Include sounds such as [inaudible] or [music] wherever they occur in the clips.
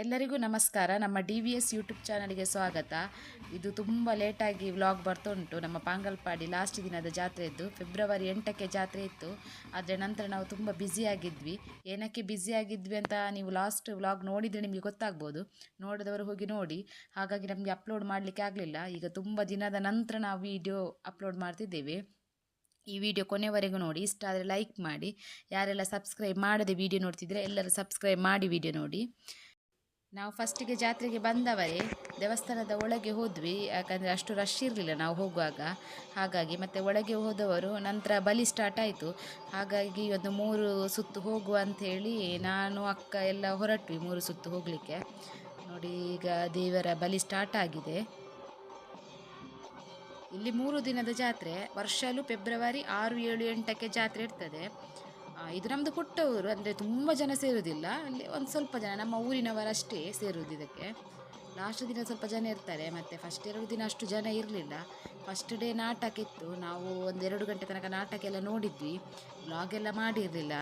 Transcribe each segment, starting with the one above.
ಎಲ್ಲರಿಗೂ ನಮಸ್ಕಾರ. ನಮ್ಮ ಡಿ ವಿ ಎಸ್ ಯೂಟ್ಯೂಬ್ ಚಾನಲ್ಗೆ ಸ್ವಾಗತ. ಇದು ತುಂಬ ಲೇಟಾಗಿ ವ್ಲಾಗ್ ಬರ್ತಾ ಉಂಟು. ನಮ್ಮ ಪಾಂಗಲ್ಪಾಡಿ ಲಾಸ್ಟ್ ದಿನದ ಜಾತ್ರೆ ಇದ್ದು ಫೆಬ್ರವರಿ ಎಂಟಕ್ಕೆ ಜಾತ್ರೆ ಇತ್ತು. ಆದರೆ ನಂತರ ನಾವು ತುಂಬ ಬ್ಯುಸಿಯಾಗಿದ್ವಿ ಏನಕ್ಕೆ ಬ್ಯುಸಿಯಾಗಿದ್ವಿ ಅಂತ ನೀವು ಲಾಸ್ಟ್ ವ್ಲಾಗ್ ನೋಡಿದರೆ ನಿಮಗೆ ಗೊತ್ತಾಗ್ಬೋದು. ನೋಡಿದವರು ಹೋಗಿ ನೋಡಿ. ಹಾಗಾಗಿ ನಮಗೆ ಅಪ್ಲೋಡ್ ಮಾಡಲಿಕ್ಕೆ ಆಗಲಿಲ್ಲ. ಈಗ ತುಂಬ ದಿನದ ನಂತರ ನಾವು ವಿಡಿಯೋ ಅಪ್ಲೋಡ್ ಮಾಡ್ತಿದ್ದೇವೆ. ಈ ವಿಡಿಯೋ ಕೊನೆವರೆಗೂ ನೋಡಿ. ಇಷ್ಟ ಆದರೆ ಲೈಕ್ ಮಾಡಿ. ಯಾರೆಲ್ಲ ಸಬ್ಸ್ಕ್ರೈಬ್ ಮಾಡದೆ ವಿಡಿಯೋ ನೋಡ್ತಿದ್ರೆ ಎಲ್ಲರೂ ಸಬ್ಸ್ಕ್ರೈಬ್ ಮಾಡಿ ವಿಡಿಯೋ ನೋಡಿ. ನಾವು ಫಸ್ಟಿಗೆ ಜಾತ್ರೆಗೆ ಬಂದವರೇ, ದೇವಸ್ಥಾನದ ಒಳಗೆ ಹೋದ್ವಿ, ಯಾಕಂದರೆ ಅಷ್ಟು ರಶ್ ಇರಲಿಲ್ಲ ನಾವು ಹೋಗುವಾಗ. ಹಾಗಾಗಿ ಮತ್ತು ಒಳಗೆ ಹೋದವರು, ನಂತರ ಬಲಿ ಸ್ಟಾರ್ಟ್ ಆಯಿತು. ಹಾಗಾಗಿ ಒಂದು ಮೂರು ಸುತ್ತು ಹೋಗುವ ಅಂಥೇಳಿ ನಾನು, ಅಕ್ಕ ಎಲ್ಲ ಹೊರಟ್ವಿ ಮೂರು ಸುತ್ತು ಹೋಗಲಿಕ್ಕೆ. ನೋಡಿ, ಈಗ ದೇವರ ಬಲಿ ಸ್ಟಾರ್ಟ್ ಆಗಿದೆ. ಇಲ್ಲಿ ಮೂರು ದಿನದ ಜಾತ್ರೆ, ವರ್ಷಲು ಫೆಬ್ರವರಿ ಆರು ಏಳು ಎಂಟಕ್ಕೆ ಜಾತ್ರೆ ಇರ್ತದೆ. ಇದು ನಮ್ಮದು ಪುಟ್ಟ ಊರು ಅಂದರೆ ತುಂಬ ಜನ ಸೇರುವುದಿಲ್ಲ ಅಲ್ಲಿ ಒಂದು ಸ್ವಲ್ಪ ಜನ, ನಮ್ಮ ಊರಿನವರಷ್ಟೇ ಸೇರುವುದು ಇದಕ್ಕೆ. ಲಾಸ್ಟ್ ದಿನ ಸ್ವಲ್ಪ ಜನ ಇರ್ತಾರೆ, ಮತ್ತು ಫಸ್ಟ್ ಎರಡು ದಿನ ಅಷ್ಟು ಜನ ಇರಲಿಲ್ಲ. ಫಸ್ಟ್ ಡೇ ನಾಟಕ ಇತ್ತು, ನಾವು ಒಂದು ಎರಡು ಗಂಟೆ ತನಕ ನಾಟಕ ಎಲ್ಲ ನೋಡಿದ್ವಿ. ಬ್ಲಾಗ್ ಎಲ್ಲ ಮಾಡಿರಲಿಲ್ಲ.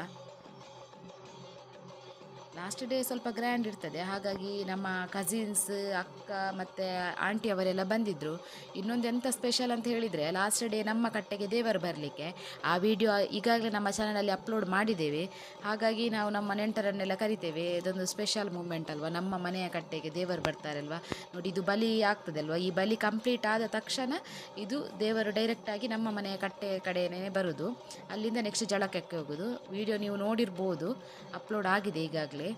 ಲಾಸ್ಟ್ ಡೇ ಸ್ವಲ್ಪ ಗ್ರ್ಯಾಂಡ್ ಇರ್ತದೆ. ಹಾಗಾಗಿ ನಮ್ಮ ಕಸಿನ್ಸ್ ಅಕ್ಕ ಮತ್ತು ಆಂಟಿ ಅವರೆಲ್ಲ ಬಂದಿದ್ದರು ಇನ್ನೊಂದು ಎಂಥ ಸ್ಪೆಷಲ್ ಅಂತ ಹೇಳಿದರೆ ಲಾಸ್ಟ್ ಡೇ ನಮ್ಮ ಕಟ್ಟೆಗೆ ದೇವರು ಬರಲಿಕ್ಕೆ. ಆ ವಿಡಿಯೋ ಈಗಾಗಲೇ ನಮ್ಮ ಚಾನಲಲ್ಲಿ ಅಪ್ಲೋಡ್ ಮಾಡಿದ್ದೇವೆ. ಹಾಗಾಗಿ ನಾವು ನಮ್ಮ ನೆಂಟರನ್ನೆಲ್ಲ ಕರಿತೇವೆ. ಇದೊಂದು ಸ್ಪೆಷಲ್ ಮೂಮೆಂಟ್ ಅಲ್ವಾ? ನಮ್ಮ ಮನೆಯ ಕಟ್ಟೆಗೆ ದೇವರು ಬರ್ತಾರಲ್ವ? ನೋಡಿ, ಇದು ಬಲಿ ಆಗ್ತದಲ್ವ? ಈ ಬಲಿ ಕಂಪ್ಲೀಟ್ ಆದ ತಕ್ಷಣ ಇದು ದೇವರು ಡೈರೆಕ್ಟಾಗಿ ನಮ್ಮ ಮನೆಯ ಕಟ್ಟೆ ಕಡೆಯೇ ಬರೋದು. ಅಲ್ಲಿಂದ ನೆಕ್ಸ್ಟ್ ಜಳಕಕ್ಕೆ ಹೋಗೋದು. ವಿಡಿಯೋ ನೀವು ನೋಡಿರ್ಬೋದು. ಅಪ್ಲೋಡ್ ಆಗಿದೆ ಈಗಾಗಲೇ.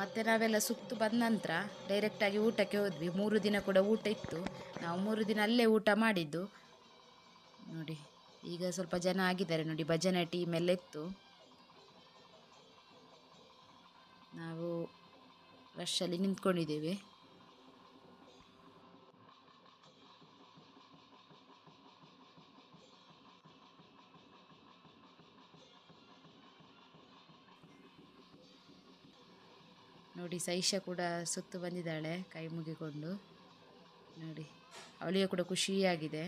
ಮತ್ತು ನಾವೆಲ್ಲ ಸುತ್ತು ಬಂದ ನಂತರ ಡೈರೆಕ್ಟಾಗಿ ಊಟಕ್ಕೆ ಹೋದ್ವಿ. ಮೂರು ದಿನ ಕೂಡ ಊಟ ಇತ್ತು. ನಾವು ಮೂರು ದಿನ ಅಲ್ಲೇ ಊಟ ಮಾಡಿದ್ದು. ನೋಡಿ, ಈಗ ಸ್ವಲ್ಪ ಜನ ಆಗಿದ್ದಾರೆ. ನೋಡಿ, ಭಜನೆ ಟೀಮ್ ಎಲ್ಲ ಇತ್ತು. ನಾವು ರಶಲ್ಲಿ ನಿಂತ್ಕೊಂಡಿದ್ದೇವೆ. ನೋಡಿ ಸೈಶ ಕೂಡ ಸುತ್ತು ಬಂದಿದ್ದಾಳೆ ಕೈ ಮುಗಿಕೊಂಡು. ನೋಡಿ ಅವಳಿಗೆ ಕೂಡ ಖುಷಿಯಾಗಿದೆ.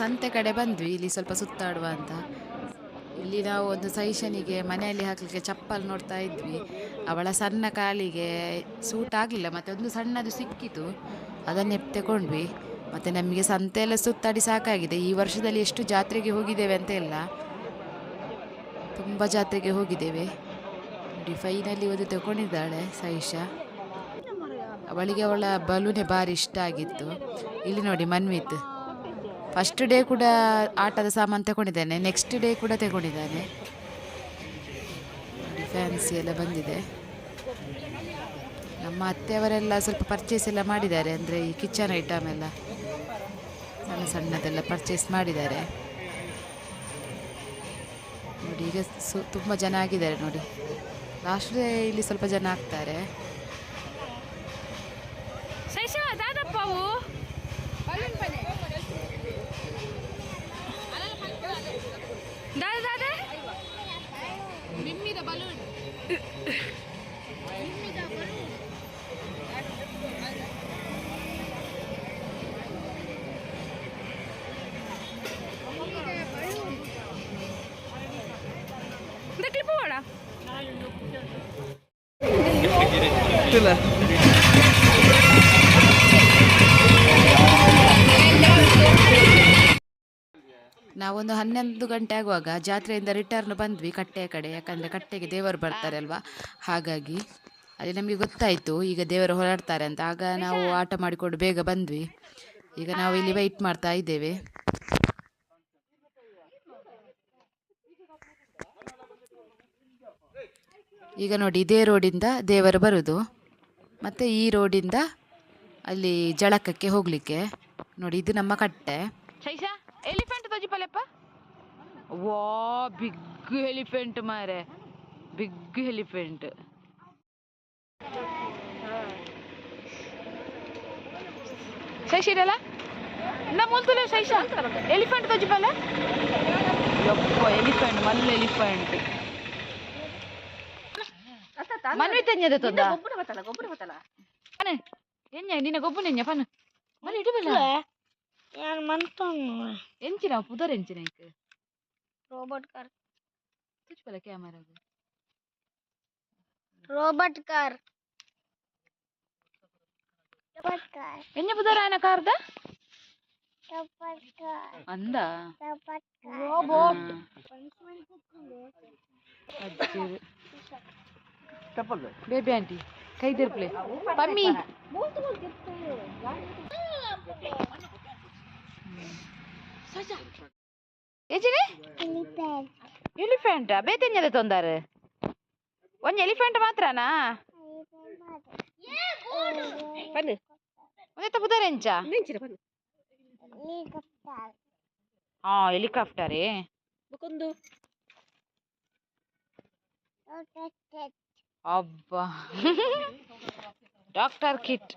ಸಂತೆ ಕಡೆ ಬಂದ್ವಿ, ಇಲ್ಲಿ ಸ್ವಲ್ಪ ಸುತ್ತಾಡುವ ಅಂತ. ಇಲ್ಲಿ ನಾವು ಒಂದು ಸೈಷನಿಗೆ ಮನೆಯಲ್ಲಿ ಹಾಕಲಿಕ್ಕೆ ಚಪ್ಪಲ್ ನೋಡ್ತಾ ಇದ್ವಿ. ಅವಳ ಸಣ್ಣ ಕಾಲಿಗೆ ಸೂಟ್ ಆಗಲಿಲ್ಲ, ಮತ್ತು ಒಂದು ಸಣ್ಣದು ಸಿಕ್ಕಿತು. ಅದನ್ನೇ ತಗೊಂಡ್ವಿ ಮತ್ತು ನಮಗೆ ಸಂತೆಯೆಲ್ಲ ಸುತ್ತಾಡಿ ಸಾಕಾಗಿದೆ. ಈ ವರ್ಷದಲ್ಲಿ ಎಷ್ಟು ಜಾತ್ರೆಗೆ ಹೋಗಿದ್ದೇವೆ ಅಂತ ಇಲ್ಲ. ತುಂಬ ಜಾತ್ರೆಗೆ ಹೋಗಿದ್ದೇವೆ. ನೋಡಿ ಫೈನಲ್ಲಿ ಒಂದು ತಗೊಂಡಿದ್ದಾಳೆ ಸೈಷಾ ಅವಳಿಗೆ ಅವಳ ಬಲೂನೆ ಭಾರಿ ಇಷ್ಟ ಆಗಿತ್ತು. ಇಲ್ಲಿ ನೋಡಿ, ಮನ್ವಿತ್. ಫಸ್ಟ್ ಡೇ ಕೂಡ ಆಟದ ಸಾಮಾನು ತಗೊಂಡಿದ್ದಾನೆ ನೆಕ್ಸ್ಟ್ ಡೇ ಕೂಡ ತಗೊಂಡಿದ್ದಾನೆ. ಫ್ಯಾನ್ಸಿ ಎಲ್ಲ ಬಂದಿದೆ. ನಮ್ಮ ಅತ್ತೆಯವರೆಲ್ಲ ಸ್ವಲ್ಪ ಪರ್ಚೇಸ್ ಎಲ್ಲ ಮಾಡಿದ್ದಾರೆ, ಅಂದರೆ ಈ ಕಿಚನ್ ಐಟಮ್ ಎಲ್ಲ. ಸಣ್ಣ ಸಣ್ಣದೆಲ್ಲ ಪರ್ಚೇಸ್ ಮಾಡಿದ್ದಾರೆ. ನೋಡಿ, ಈಗ ಸು, ತುಂಬ ಜನ ಆಗಿದ್ದಾರೆ ನೋಡಿ. ಲಾಸ್ಟ್ ಡೇ ಇಲ್ಲಿ ಸ್ವಲ್ಪ ಜನ ಆಗ್ತಾರೆ. ನಾವೊಂದು ಹನ್ನೊಂದು ಗಂಟೆ ಆಗುವಾಗ ಜಾತ್ರೆಯಿಂದ ರಿಟರ್ನ್ ಬಂದ್ವಿ ಕಟ್ಟೆಯ ಕಡೆ ಯಾಕಂದರೆ ಕಟ್ಟೆಗೆ ದೇವರು ಬರ್ತಾರೆ ಅಲ್ವಾ? ಹಾಗಾಗಿ ಅಲ್ಲಿ ನಮಗೆ ಗೊತ್ತಾಯಿತು ಈಗ ದೇವರು ಹೊರಡ್ತಾರೆ ಅಂತ. ಆಗ ನಾವು ಆಟ ಮಾಡಿಕೊಂಡು ಬೇಗ ಬಂದ್ವಿ. ಈಗ ನಾವು ಇಲ್ಲಿ ವೆಯ್ಟ್ ಮಾಡ್ತಾ ಇದ್ದೇವೆ. ಈಗ ನೋಡಿ ಇದೇ ರೋಡಿಂದ ದೇವರು ಬರುದು. ಮತ್ತು ಈ ರೋಡಿಂದ ಅಲ್ಲಿ ಜಳಕಕ್ಕೆ ಹೋಗಲಿಕ್ಕೆ. ನೋಡಿ ಇದು ನಮ್ಮ ಕಟ್ಟೆ. ಶೈಶಾ ಎಲಿಫೆಂಟ್ ತೋಜಿಪಲೆಪ್ಪ ವಾ ಬಿಗ್ ಎಲಿಫೆಂಟ್ ಮಾರೆ. ಬಿಗ್ ಎಲಿಫೆಂಟ್ ಶೈಶಿರಲ್ಲ ನಾ ಮೂಲ್ತುಲೆ ಶೈಶ ಎಲಿಫೆಂಟ್ ತೋಜಿಪಲ್ಲ ಯಪ್ಪ ಎಲಿಫೆಂಟ್ ಮಲ್ಲ ಎಲಿಫೆಂಟ್ ಮನ್ವಿ ತೆಂಜದ ತೊಂದ ಎಂಜ ನಿನ್ನ ಗೊಬ್ಬು ನೆಂಜ ಪನ್ ಮನೆ ಇಡಬಲ್ಲ ಯಾರು ಮಂತೊಂದು ಎಂಚಿನ ಪುದರ್ ಎಂಚಿನ ಇಕ್ robot car ತುಚ್ಪಲ camera robot car robot car ಎಂಜ ಪುದರ್ ಆಯನ ಕಾರ್ದ ರೋಬೋಟ್ ಕಾರ್ ಅಂದ robot car robot baby aunty ಕೈ ತಿರ್ಪ್ಲೆ ಪಮ್ಮಿ ಏಜಿನಿ ಎಲಿಫೆಂಟ್ ಎಲಿಫೆಂಟ್ ಬೇತೆಂಜದ ತೊಂದರೆ ಒಂಜ್ ಎಲಿಫೆಂಟ್ ಮಾತ್ರನಾ ಒಂದೆತ್ತ ಪುದರ್ ಎಂಚ ಹೆಲಿಕಾಪ್ಟರ್ ಹಾ ಹೆಲಿಕಾಪ್ಟರೇ ರೋಬೋಟ್ अब [laughs] डॉक्टर किट।